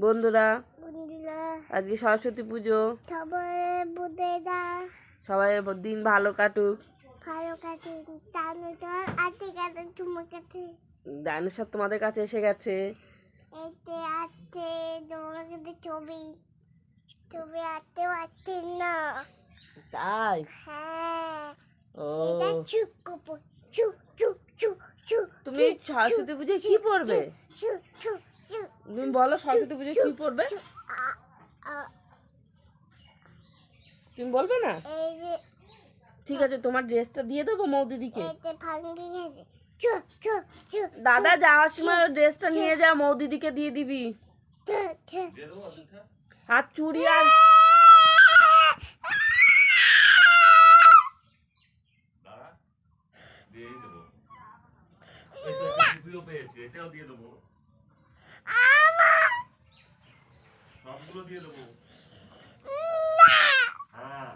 বন্ধুরা আজকে সরস্বতী পুজো। সবাই দিন ভালো কাটুক। ডাইনোসর তোমাদের কাছে এসে গেছে। ছবি। ছবি না। তাই? চুপ চুপ চুপ তুমি সরস্বতী পুজোয় কি পড়বে তুমি বলো সরস্বতী পুজোয় কি পড়বে তুমি বলবে না? ঠিক আছে, তোমার ড্রেসটা দিয়ে দেবো চুপ চুপ দাদা, যাওয়ার সময় ড্রেসটা নিয়ে যা, মৌদিদিকে দিয়ে দিবি। আর চুড়ি আর দাঁড়া দিয়েই দেবো এই তো একটা টুপিও পেয়েছি এটাও দিয়ে দেবো। সবগুলো দিয়ে দেবো। হ্যাঁ।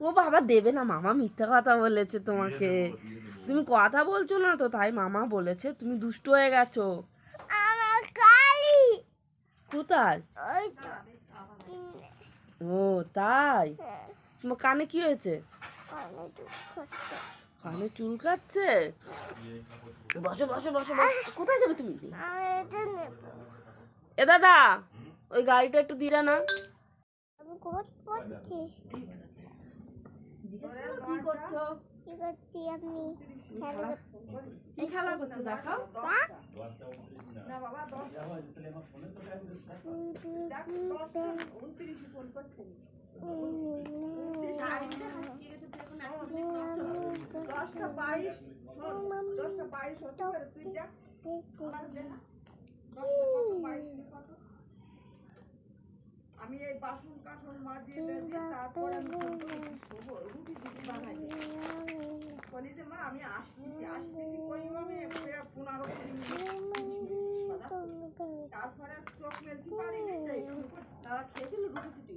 ও বাবা দেবে না মামা মিথ্যা কথা বলেছে তোমাকে। তুমি কথা বলছো না তো তাই মামা বলেছে তুমি দুষ্ট হয়ে গেছো। কোথায়? ও তাই? হ্যাঁ, তোমার কানে কি হয়েছে? কানে দুঃখ হচ্ছে। কানে চুলকাচ্ছে বসো বসো বসো বসো। কোথায় যাবে তুমি? আমি এটা নেব। এ দাদা ওই গাড়িটা একটু দিলে না। আমি কোট পড়ছি কি করছ? কি করছি আপনি খেলা করছি। বাহ! দশটা বাইশ দশটা বাইশ হতে পারে আমি এই বাসন কাসন মাজিয়ে তারপরে আমি রুটি দিদি বানাই মা, আমি আসতেছি আসতেছি করি আমি পনেরো তারপরে চোখ মেলতে সেই তারা খেয়েছিল রুটি টুটি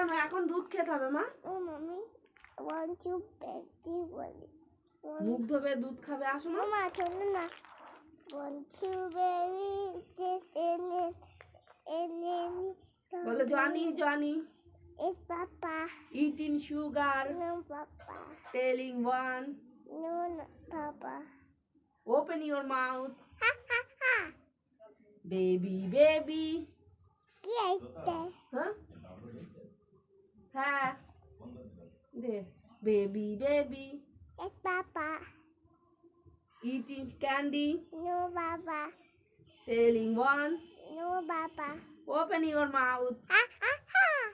কেন এখন দুধ খেতে হবে মা ও মামি ওয়ান টু বেটি বলি মুখ ধোবে দুধ খাবে আসো মা মা শোনো না ওয়ান টু বেবি এনে এনে বলে Johny Johny It's Papa. Eating sugar. No, Papa. Telling one. No, no, Papa. Open your mouth. Ha ha ha. Baby, baby. Yes. Huh? ha, Deh, baby baby. Yes, Papa. Eating candy. No, Papa. Telling one. No, Papa. Open your mouth. Ah, ah, ah.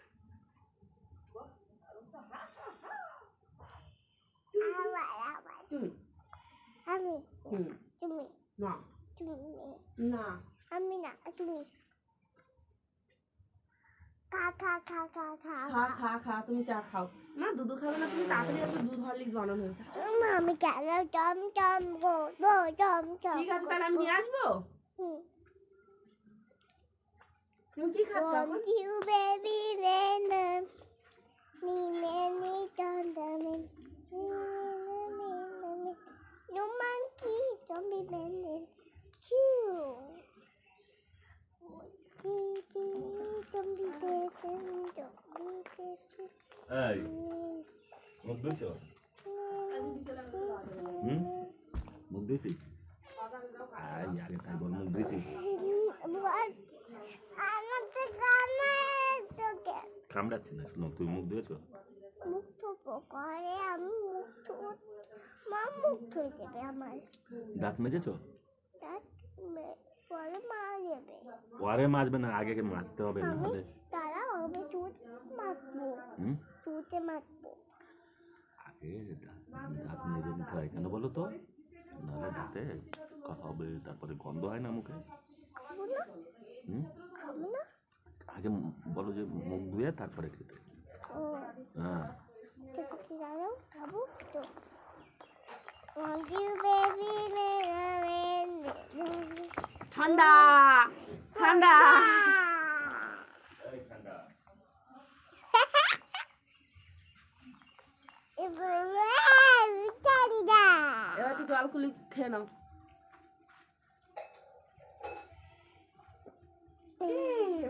Cumi. Ami. Cumi. Nah. Cumi. Nah. Amina, cumi. খা খা খা তুমি চা খাও মা আমি চালাও Tom Tom go go Tom Tom ঠিক আছে তাহলে আমি নিয়ে আসব তুমি কি খাচ্ছ এখন ইউ এই, মুখ ধুইছ? হুম? মুখ ধুইছি? আই আগে তাই বল মুখ ধুইছি। কামড়াচ্ছে না, শুনো, তুমি মুখ ধুয়েছ? মা মুখ ধুয়ে দেবে আমার দাঁত মেজেছ? দাঁত পরে মা দেবে পরে মাজবে না আগে মারতে হবে না হলে। তারা আমি মাখবো। হুম? দুধে মাখবো। আগে দাঁত মেজে নিতে হয় কেন বলো তো? নাহলে দাঁতে কথা হবে তারপরে গন্ধ হয় না মুখে। আগে বলো যে মুখ ধুয়ে তারপরে খেতে। হ্যাঁ। খাব তো। ঠান্ডা ঠান্ডা। এবার একটু জল কুলি খেয়ে নাও।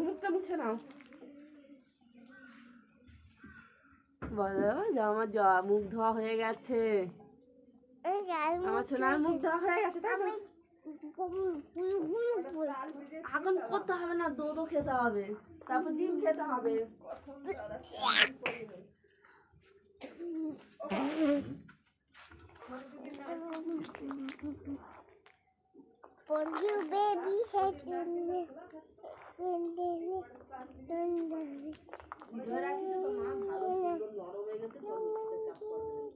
মুখটা মুছে নাও। বলো আমার জ মুখ ধোয়া হয়ে গেছে। আমার সোনার মুখ ধোয়া হয়ে গেছে তাই তো? এখন করতে হবে না দুধও খেতে হবে তারপর ডিম খেতে হবে you baby head in the in the in the হয়ে।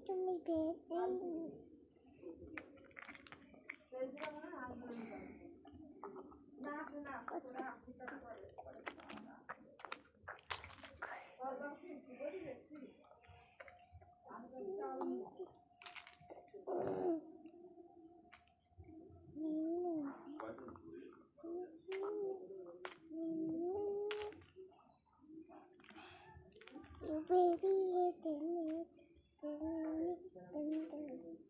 তুমি You baby, hit the knee, the knee, the knee.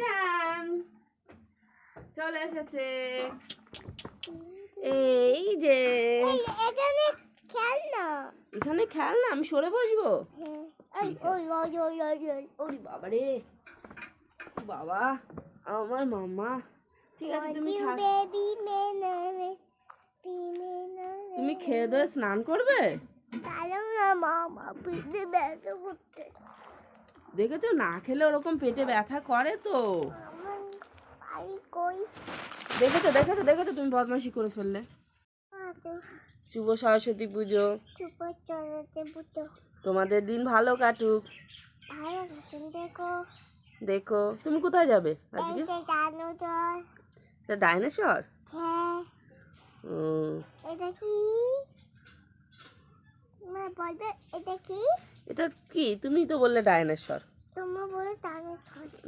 টান চলে এসেছে। এই যে। এখানে খেল না এখানে আমি সরে বসবো? ওরে বাবা রে বাবা আমার মামা ঠিক আছে তুমি তুমি খেয়ে দিয়ে স্নান করবে? তাহলে না মামা পিঠে ব্যথা করতে দেখেছ? না খেলে ওরকম পেটে ব্যথা করে তো। দেখেছ? দেখেছ? দেখেছ? তুমি বদমাশি করে ফেললে। শুভ সরস্বতী পুজো। তোমাদের দিন ভালো কাটুক। দেখো। দেখো তুমি কোথায় যাবে আজকে? ডাইনোসর। হ্যাঁ। এটা কি? মা বলো এটা কি? এটা কি? তুমি তো বললে ডাইনোসর। তোমার বলে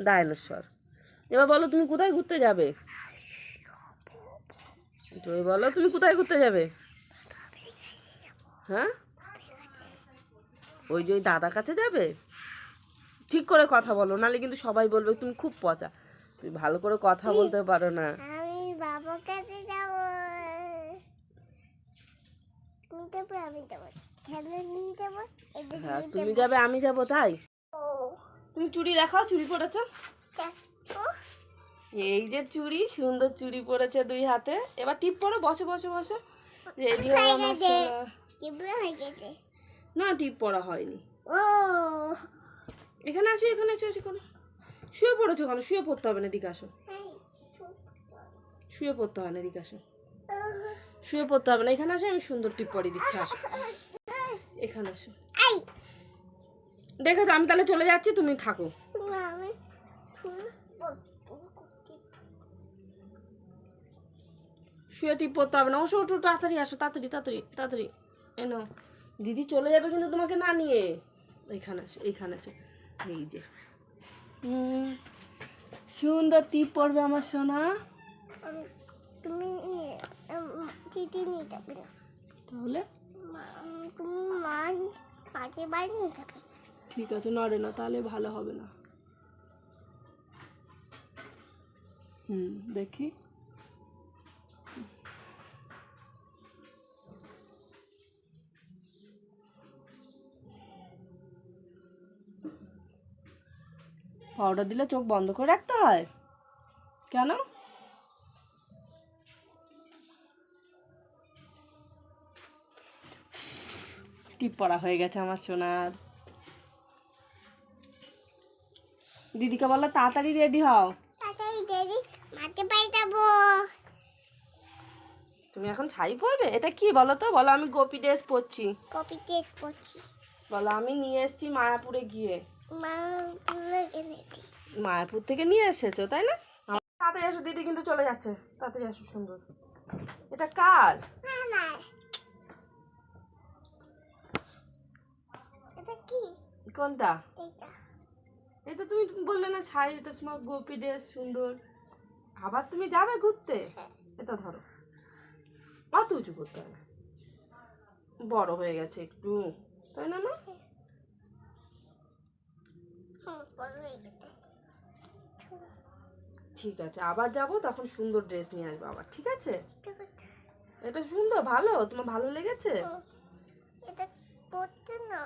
ডাইনোসর। এবার বলো তুমি কোথায় ঘুরতে যাবে? তুমি বলো তুমি কোথায় ঘুরতে যাবে? হ্যাঁ? ওই যে ওই দাদার কাছে যাবে? ঠিক করে কথা বলো নাহলে কিন্তু সবাই বলবে তুমি খুব পচা। তুমি ভালো করে কথা বলতে পারো না। আমি বাবার কাছে যাব। তুমি তারপর হ্যাঁ তুমি যাবে। আমি যাব তাই? তুমি চুড়ি দেখাও চুড়ি পরেছো? এই যে চুড়ি সুন্দর চুড়ি পরেছে দুই হাতে। এবার টিপ পরো বসে বসে বসে। রেডি হয়ে হয়ে আমার হয়ে না টিপ পরা হয়নি। ও। এখানে আসো এখানে আসো এখানে। শুয়ে পড়েছো কেন? শুয়ে পড়তে হবে না এদিকে আসো। শুয়ে পড়তে হয় না এদিকে আসো। শুয়ে পড়তে হবে না এখানে আসো আমি সুন্দর টিপ পরিয়ে দিচ্ছি আসো। এখানে আই। দেখেছ আমি তাহলে চলে যাচ্ছি তুমি থাকো। শুয়ে টিপ পড়তে হবে না। ওসো ওঠো তাড়াতাড়ি আসো তাড়াতাড়ি তাড়াতাড়ি তাড়াতাড়ি। এনো দিদি চলে যাবে কিন্তু তোমাকে না নিয়ে। এইখানে আসো এইখানে আসো এই যে। সুন্দর টিপ পড়বে আমার সোনা। তুমি নিয়ে- দিদি নিয়ে যাবে তাহলে? ঠিক আছে, নড়ে না, তাহলে ভালো হবে না। হুম, দেখি। পাউডার দিলে চোখ বন্ধ করে রাখতে হয়? কেন? টিপ পড়া হয়ে গেছে আমার সোনার। দিদিকে বলো তাড়াতাড়ি রেডি হও। তুমি এখন শাড়ি পরবে? এটা কি বলো তো? বলো আমি গোপী ড্রেস পরছি। কপি চেক করছি বলো আমি নিয়ে এসেছি মায়াপুরে গিয়ে। মায়াপুর থেকে নিয়ে এসেছ তাই না? আমার- তাড়াতাড়ি আসো দিদি কিন্তু চলে যাচ্ছে। তাড়াতাড়ি আসো সুন্দর। এটা কার? না না এটা কি কোনটা? এটা তুমি বললে না শাড়ি এটা তোমার গোপী ড্রেস সুন্দর। আবার তুমি যাবে ঘুরতে? হ্যাঁ। এটা ধরো। অত উঁচু করতে হবে বড় হয়ে গেছে একটু তাই না বড় হয়ে ঠিক আছে আবার যাব তখন সুন্দর ড্রেস নিয়ে আসব আবার ঠিক আছে? এটা সুন্দর ভালো? তোমার ভালো লেগেছে? এটা না।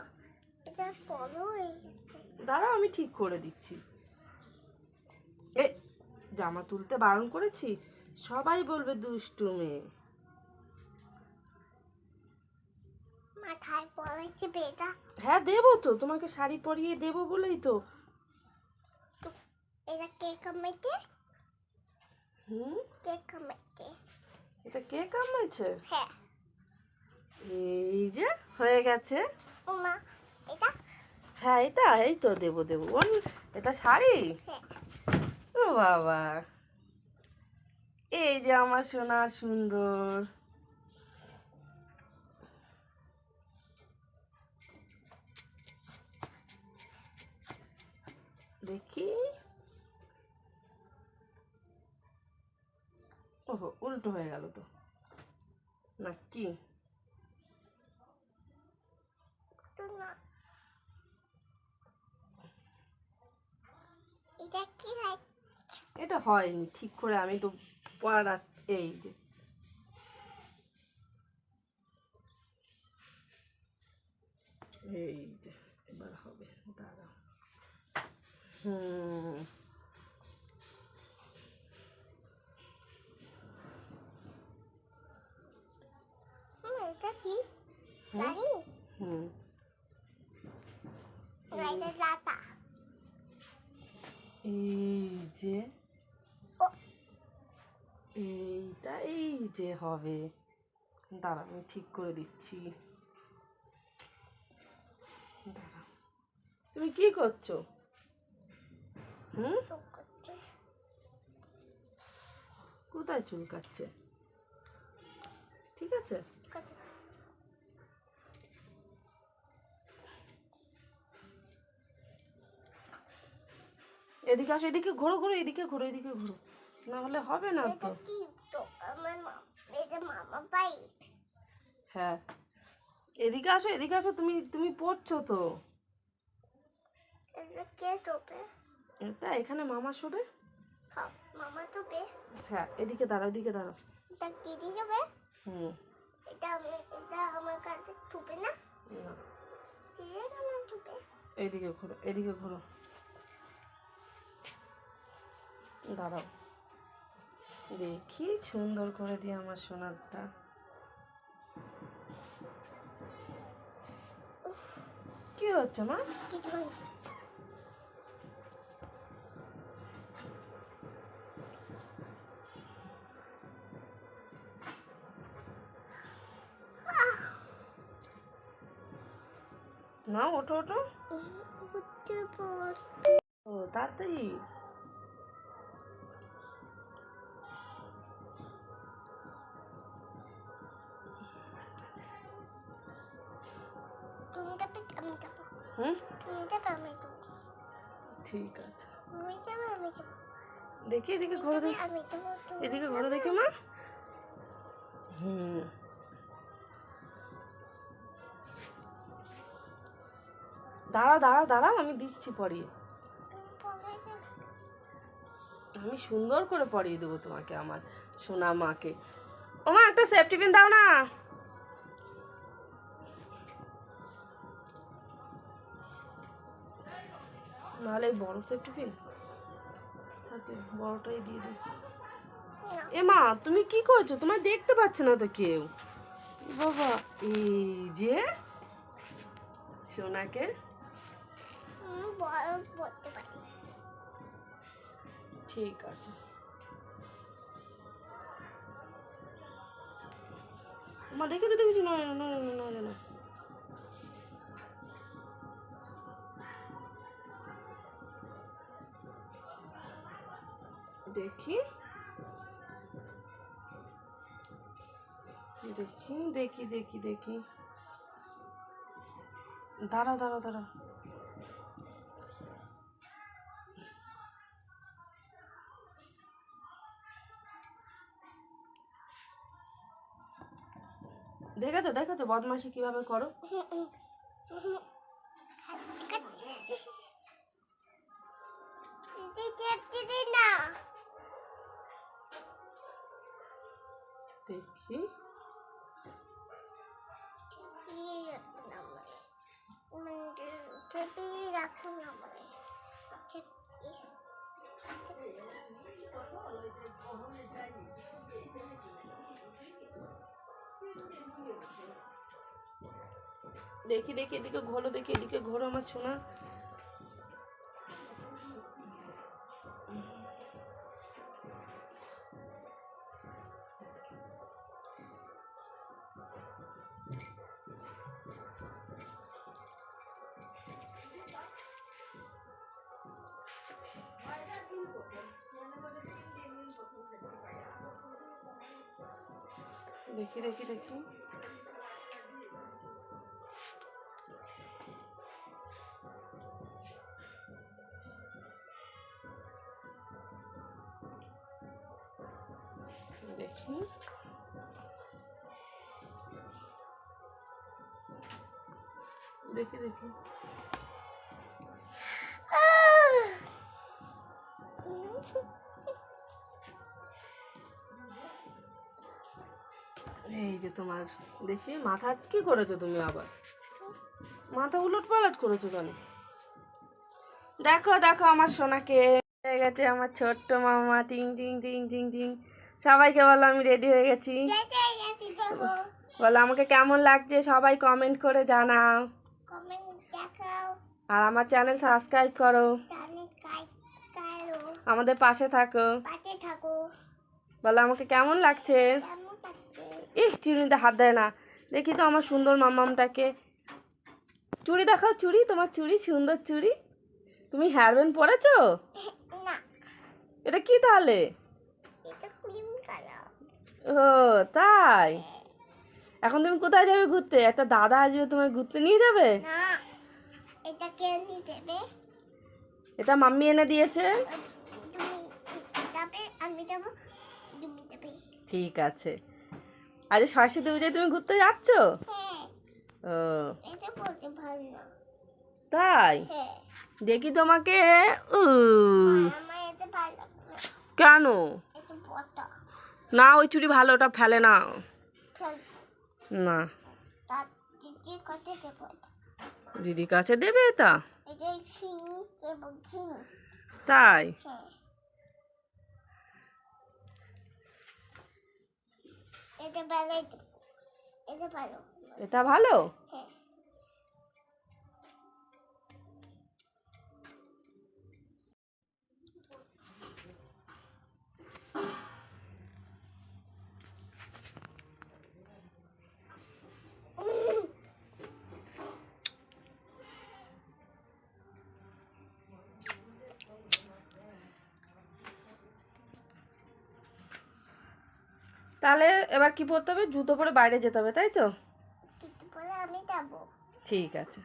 দাঁড়াও আমি ঠিক করে দিচ্ছি। এ জামা তুলতে বারণ করেছি? সবাই বলবে দুষ্টু মেয়ে। মাথায় পড়েছে বেটা হ্যাঁ দেবো তো তোমাকে শাড়ি পরিয়ে দেবো বলেই তো। এটা কে কামাইতে হুম? কে কামাইতে এটা কে কামাইছে হ্যাঁ। এই যে হয়ে গেছে। মা হ্যাঁ এটা এই তো দেবো দেবো। এটা শাড়ি? হ্যাঁ। ও বাবা। এই যে আমার সোনা সুন্দর। দেখি। ওহো উল্টো হয়ে গেল তো। না কি তো না এটা কি হয় এটা হয়নি ঠিক করে আমি তো পড়া এই যে। এই যে এবার হবে দাঁড়াও। হুম। হুম, এটা কি হুম। রানী হুম না এটা দাতা এই যে ও এইটা এই যে হবে। দাঁড়া, আমি ঠিক করে দিচ্ছি। দাঁড়াও তুমি কি করছ? হুম? কোথায় চুলকাচ্ছে ঠিক আছে? এদিকে আসো, এদিকে ঘোরো ঘোরো, এদিকে ঘোরো এদিকে ঘোরো। না হলে হবে না তো। হ্যাঁ। এদিকে আসো এদিকে আসো তুমি তুমি পড়ছো তো। কে তোপে এটা এখানে মামা শোবে? খাও মামা তোপে হ্যাঁ এদিকে দাঁড়াও এদিকে দাঁড়াও। এটা দিদি যাবে হুম। এটা এটা আমার কাছে থুবে না? না। এদিকে ঘোরো এদিকে ঘোরো। দাঁড়াও। দেখি সুন্দর করে দিয়ে আমার সোনারটা। কি হচ্ছে মা। না ওঠো ওঠো। উঠতে পর ও তাড়াতাড়ি। হুম? আমি ঠিক আছে। দেখি এদিকে ঘোরো দেখি এদিকে ঘোরো দেখি মা। হুম। দাঁড়া দাঁড়া দাঁড়াও আমি দিচ্ছি পরিয়ে। আমি সুন্দর করে পরিয়ে দেবো তোমাকে আমার সোনা মাকে। ও মা একটা সেফটি পিন দাও না। নাহলে এই বড় সেফটি পিন থাকে বড়টাই দিয়ে দিই। এ মা তুমি কি করছ? তোমায় দেখতে পাচ্ছে না তো কেউ। বাবা এই যে সোনাকে। ঠিক আছে। মা দেখে তো দেখেছি? নয় না নয় না নয় দেখি। দেখি দেখি দেখি দেখি। দাঁড়া দাঁড়া দাঁড়া। দেখেছ দেখেছ বদমাসি কীভাবে করো? না দেখি। দেখি দেখি এদিকে ঘোরো দেখি এদিকে ঘোরো আমার সোনা। দেখি। দেখি দেখি। এই যে তোমার, দেখি, মাথা কি করেছ তুমি আবার। মাথা উলট পালট করেছ কেন? দেখো দেখো আমার সোনাকে। গেছে আমার ছোট্ট মামা। টিং টিং টিং টিং টিং। সবাইকে বলো আমি রেডি হয়ে গেছি। বলো আমাকে কেমন লাগছে? সবাই কমেন্ট করে জানাও। আর আমার চ্যানেল সাবস্ক্রাইব করো। আমাদের পাশে থাকো। বলো আমাকে কেমন লাগছে? ইহ চুড়িতে হাত দেয় না। দেখি তো আমার সুন্দর মামামটাকে। চুড়ি দেখাও চুড়ি তোমার চুড়ি সুন্দর চুড়ি। তুমি হেয়ারব্যান্ড পরেছো? এটা কি তাহলে? ও তাই? এখন তুমি কোথায় যাবে ঘুরতে? একটা দাদা আসবে তোমায় ঘুরতে নিয়ে যাবে? এটা কে নিয়ে দেবে এটা মাম্মি এনে দিয়েছে। যাবে যাব যাবে। ঠিক আছে। আজ সরস্বতী পুজোয় তুমি ঘুরতে যাচ্ছ? হ্যাঁ। ও। তাই? হ্যাঁ। দেখি তোমাকে। না কেন? না ওই চুড়ি ভালো ওটা ফেলে না। না। দিদি দিদির কাছে দেবে এটা। তাই? হ্যাঁ। এটা ভালো এটা ভালো। এবার কি পরতে হবে? জুতো পরে বাইরে যেতে হবে তাই তো? আমি যাব। ঠিক আছে।